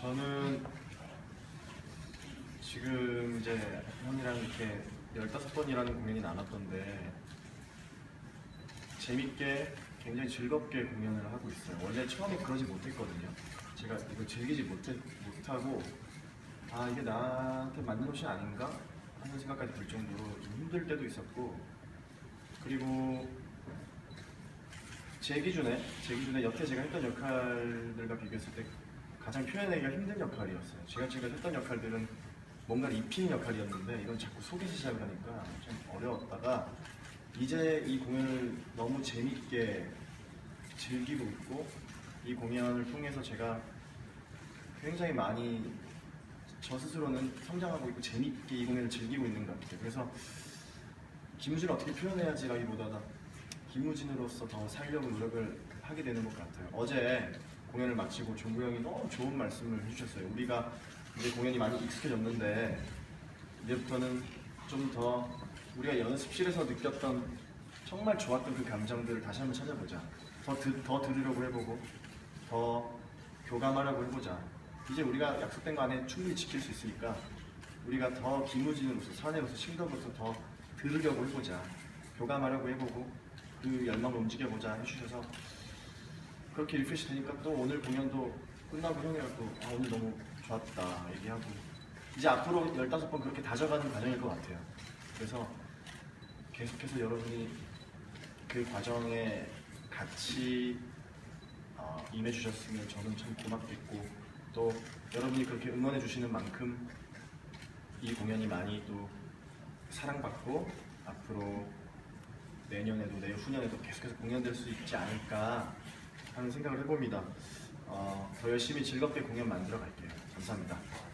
저는 지금 이제 형이랑 이렇게 15번이라는 공연이 남았던데 재밌게 굉장히 즐겁게 공연을 하고 있어요. 원래 처음에 그러지 못했거든요. 제가 이거 즐기지 못해, 못하고 아 이게 나한테 맞는 옷이 아닌가 하는 생각까지 들 정도로 좀 힘들 때도 있었고 그리고 제 기준에 제 기준에 여태 제가 했던 역할들과 비교했을 때 가장 표현하기가 힘든 역할이었어요. 제가 지금 했던 역할들은 뭔가를 입히는 역할이었는데 이건 자꾸 속에서 시작을 하니까 좀 어려웠다가 이제 이 공연을 너무 재밌게 즐기고 있고 이 공연을 통해서 제가 굉장히 많이 저 스스로는 성장하고 있고 재밌게 이 공연을 즐기고 있는 것 같아요. 그래서 김우진을 어떻게 표현해야지라기보다는 김우진으로서 더 살려고 노력을 하게 되는 것 같아요. 어제 공연을 마치고 종구 형이 너무 좋은 말씀을 해주셨어요. 우리가 이제 공연이 많이 익숙해졌는데 이제부터는 좀 더 우리가 연습실에서 느꼈던 정말 좋았던 그 감정들을 다시 한번 찾아보자. 더, 드, 더 들으려고 해보고 더 교감하려고 해보자. 이제 우리가 약속된 거 안에 충분히 지킬 수 있으니까 우리가 더 김우진으로서 사내로서 실도로서 더 들으려고 해보자. 교감하려고 해보고 그 열망을 움직여보자 해주셔서 그렇게 리프레시 되니까 또 오늘 공연도 끝나고 형이랑 또 아, 오늘 너무 좋았다 얘기하고 이제 앞으로 15번 그렇게 다져가는 과정일 것 같아요. 그래서 계속해서 여러분이 그 과정에 같이 어, 임해주셨으면 저는 참 고맙겠고 또 여러분이 그렇게 응원해 주시는 만큼 이 공연이 많이 또 사랑받고 앞으로 내년에도 내후년에도 계속해서 공연될 수 있지 않을까 하는 생각을 해봅니다. 어, 더 열심히 즐겁게 공연 만들어 갈게요. 감사합니다.